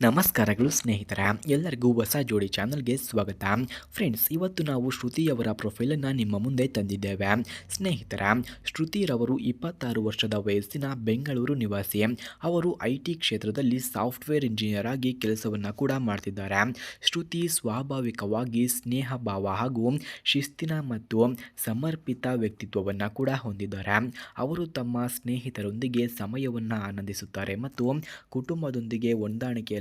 ನಮಸ್ಕಾರಗಳು ಸ್ನೇಹಿತರ, ಎಲ್ಲರಿಗೂ ಹೊಸ ಜೋಡಿ ಚಾನಲ್ಗೆ ಸ್ವಾಗತ. ಫ್ರೆಂಡ್ಸ್, ಇವತ್ತು ನಾವು ಶ್ರುತಿಯವರ ಪ್ರೊಫೈಲನ್ನು ನಿಮ್ಮ ಮುಂದೆ ತಂದಿದ್ದೇವೆ. ಸ್ನೇಹಿತರ, ಶ್ರುತಿರವರು ಇಪ್ಪತ್ತಾರು ವರ್ಷದ ವಯಸ್ಸಿನ ಬೆಂಗಳೂರು ನಿವಾಸಿ. ಅವರು ಐ ಕ್ಷೇತ್ರದಲ್ಲಿ ಸಾಫ್ಟ್ವೇರ್ ಇಂಜಿನಿಯರ್ ಆಗಿ ಕೆಲಸವನ್ನು ಕೂಡ ಮಾಡ್ತಿದ್ದಾರೆ. ಶ್ರುತಿ ಸ್ವಾಭಾವಿಕವಾಗಿ ಸ್ನೇಹ ಭಾವ ಹಾಗೂ ಶಿಸ್ತಿನ ಮತ್ತು ಸಮರ್ಪಿತ ವ್ಯಕ್ತಿತ್ವವನ್ನು ಕೂಡ ಹೊಂದಿದ್ದಾರೆ. ಅವರು ತಮ್ಮ ಸ್ನೇಹಿತರೊಂದಿಗೆ ಸಮಯವನ್ನು ಆನಂದಿಸುತ್ತಾರೆ ಮತ್ತು ಕುಟುಂಬದೊಂದಿಗೆ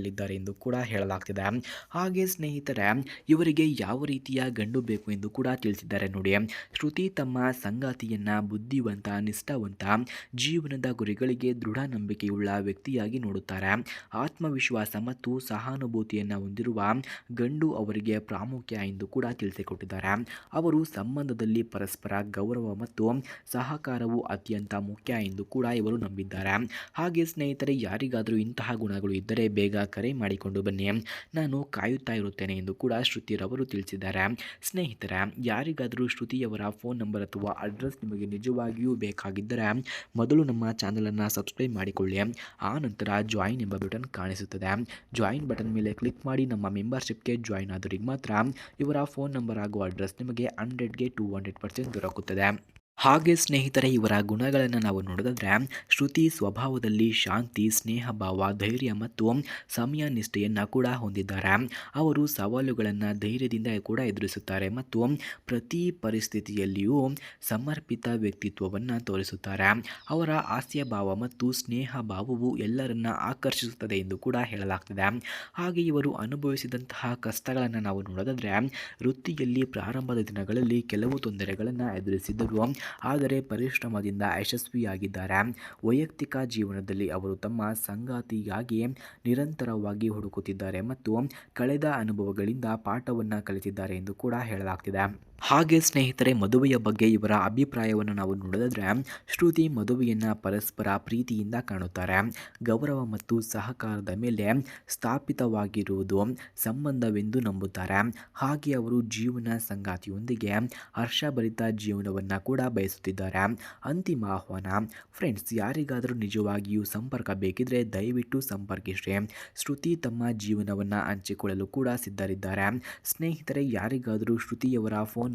ಹೊಂದಾಣಿಕೆಯಲ್ಲಿದ್ದಾರೆ ಎಂದು ಕೂಡ ಹೇಳಲಾಗ್ತಿದೆ. ಹಾಗೆ ಸ್ನೇಹಿತರೆ, ಇವರಿಗೆ ಯಾವ ರೀತಿಯ ಗಂಡು ಬೇಕು ಎಂದು ಕೂಡ ತಿಳಿಸಿದ್ದಾರೆ ನೋಡಿ. ಶ್ರುತಿ ತಮ್ಮ ಸಂಗಾತಿಯನ್ನ ಬುದ್ಧಿವಂತ, ನಿಷ್ಠಾವಂತ, ಜೀವನದ ಗುರಿಗಳಿಗೆ ದೃಢ ನಂಬಿಕೆಯುಳ್ಳ ವ್ಯಕ್ತಿಯಾಗಿ ನೋಡುತ್ತಾರೆ. ಆತ್ಮವಿಶ್ವಾಸ ಮತ್ತು ಸಹಾನುಭೂತಿಯನ್ನು ಹೊಂದಿರುವ ಗಂಡು ಅವರಿಗೆ ಪ್ರಾಮುಖ್ಯ ಎಂದು ಕೂಡ ತಿಳಿಸಿಕೊಟ್ಟಿದ್ದಾರೆ. ಅವರು ಸಂಬಂಧದಲ್ಲಿ ಪರಸ್ಪರ ಗೌರವ ಮತ್ತು ಸಹಕಾರವು ಅತ್ಯಂತ ಮುಖ್ಯ ಎಂದು ಕೂಡ ಇವರು ನಂಬಿದ್ದಾರೆ. ಹಾಗೆ ಸ್ನೇಹಿತರೆ, ಯಾರಿಗಾದರೂ ಇಂತಹ ಗುಣಗಳು ಇದ್ದರೆ ಬೇಗ ಕರೆ ಮಾಡಿಕೊಂಡು ಬನ್ನಿ. ನಾನು ಕಾಯುತ್ತಾ ಇರುತ್ತೇನೆ ಎಂದು ಕೂಡ ಶ್ರುತಿರವರು ತಿಳಿಸಿದ್ದಾರೆ. ಸ್ನೇಹಿತರ, ಯಾರಿಗಾದರೂ ಶ್ರುತಿಯವರ ಫೋನ್ ನಂಬರ್ ಅಥವಾ ಅಡ್ರೆಸ್ ನಿಮಗೆ ನಿಜವಾಗಿಯೂ ಬೇಕಾಗಿದ್ದರೆ ಮೊದಲು ನಮ್ಮ ಚಾನಲನ್ನು ಸಬ್ಸ್ಕ್ರೈಬ್ ಮಾಡಿಕೊಳ್ಳಿ. ಆ ನಂತರ ಜಾಯಿನ್ ಎಂಬ ಬಟನ್ ಕಾಣಿಸುತ್ತದೆ. ಜಾಯಿನ್ ಬಟನ್ ಮೇಲೆ ಕ್ಲಿಕ್ ಮಾಡಿ ನಮ್ಮ ಮೆಂಬರ್ಶಿಪ್ಗೆ ಜಾಯಿನ್ ಆದವರಿಗೆ ಮಾತ್ರ ಇವರ ಫೋನ್ ನಂಬರ್ ಹಾಗೂ ಅಡ್ರೆಸ್ ನಿಮಗೆ ಹಂಡ್ರೆಡ್ಗೆ ಟು ಹಂಡ್ರೆಡ್ ಪರ್ಸೆಂಟ್ ದೊರಕುತ್ತದೆ. ಹಾಗೆ ಸ್ನೇಹಿತರೆ, ಇವರ ಗುಣಗಳನ್ನು ನಾವು ನೋಡಿದ್ರೆ ಶ್ರುತಿ ಸ್ವಭಾವದಲ್ಲಿ ಶಾಂತಿ, ಸ್ನೇಹ, ಭಾವ, ಧೈರ್ಯ ಮತ್ತು ಸಮಯ ನಿಷ್ಠೆಯನ್ನು ಕೂಡ ಹೊಂದಿದ್ದಾರೆ. ಅವರು ಸವಾಲುಗಳನ್ನು ಧೈರ್ಯದಿಂದ ಕೂಡ ಎದುರಿಸುತ್ತಾರೆ ಮತ್ತು ಪ್ರತಿ ಪರಿಸ್ಥಿತಿಯಲ್ಲಿಯೂ ಸಮರ್ಪಿತ ವ್ಯಕ್ತಿತ್ವವನ್ನು ತೋರಿಸುತ್ತಾರೆ. ಅವರ ಹಾಸ್ಯಭಾವ ಮತ್ತು ಸ್ನೇಹ ಭಾವವು ಎಲ್ಲರನ್ನ ಆಕರ್ಷಿಸುತ್ತದೆ ಎಂದು ಕೂಡ ಹೇಳಲಾಗ್ತದೆ. ಹಾಗೆ ಇವರು ಅನುಭವಿಸಿದಂತಹ ಕಷ್ಟಗಳನ್ನು ನಾವು ನೋಡೋದಾದರೆ ವೃತ್ತಿಯಲ್ಲಿ ಪ್ರಾರಂಭದ ದಿನಗಳಲ್ಲಿ ಕೆಲವು ತೊಂದರೆಗಳನ್ನು ಎದುರಿಸಿದ್ದರು ಆದರೆ ಪರಿಶ್ರಮದಿಂದ ಯಶಸ್ವಿಯಾಗಿದ್ದಾರೆ. ವೈಯಕ್ತಿಕ ಜೀವನದಲ್ಲಿ ಅವರು ತಮ್ಮ ಸಂಗಾತಿಗಾಗಿ ನಿರಂತರವಾಗಿ ಹುಡುಕುತ್ತಿದ್ದಾರೆ ಮತ್ತು ಕಳೆದ ಅನುಭವಗಳಿಂದ ಪಾಠವನ್ನು ಕಲಿತಿದ್ದಾರೆ ಎಂದು ಕೂಡ ಹೇಳಲಾಗ್ತಿದೆ. ಹಾಗೆ ಸ್ನೇಹಿತರೆ, ಮದುವೆಯ ಬಗ್ಗೆ ಇವರ ಅಭಿಪ್ರಾಯವನ್ನು ನಾವು ನೋಡಿದ್ರೆ, ಶ್ರುತಿ ಮದುವೆಯನ್ನು ಪರಸ್ಪರ ಪ್ರೀತಿಯಿಂದ ಕಾಣುತ್ತಾರೆ. ಗೌರವ ಮತ್ತು ಸಹಕಾರದ ಮೇಲೆ ಸ್ಥಾಪಿತವಾಗಿರುವುದು ಸಂಬಂಧವೆಂದು ನಂಬುತ್ತಾರೆ. ಹಾಗೆ ಅವರು ಜೀವನ ಸಂಗಾತಿಯೊಂದಿಗೆ ಹರ್ಷಭರಿತ ಜೀವನವನ್ನು ಕೂಡ ಬಯಸುತ್ತಿದ್ದಾರೆ. ಅಂತಿಮ ಆಹ್ವಾನ, ಫ್ರೆಂಡ್ಸ್, ಯಾರಿಗಾದರೂ ನಿಜವಾಗಿಯೂ ಸಂಪರ್ಕ ಬೇಕಿದ್ರೆ ದಯವಿಟ್ಟು ಸಂಪರ್ಕಿಸಿ ಶ್ರುತಿ ತಮ್ಮ ಜೀವನವನ್ನು ಹಂಚಿಕೊಳ್ಳಲು ಕೂಡ ಸಿದ್ಧರಿದ್ದಾರೆ. ಸ್ನೇಹಿತರೆ, ಯಾರಿಗಾದರೂ ಶ್ರುತಿಯವರ ಫೋನ್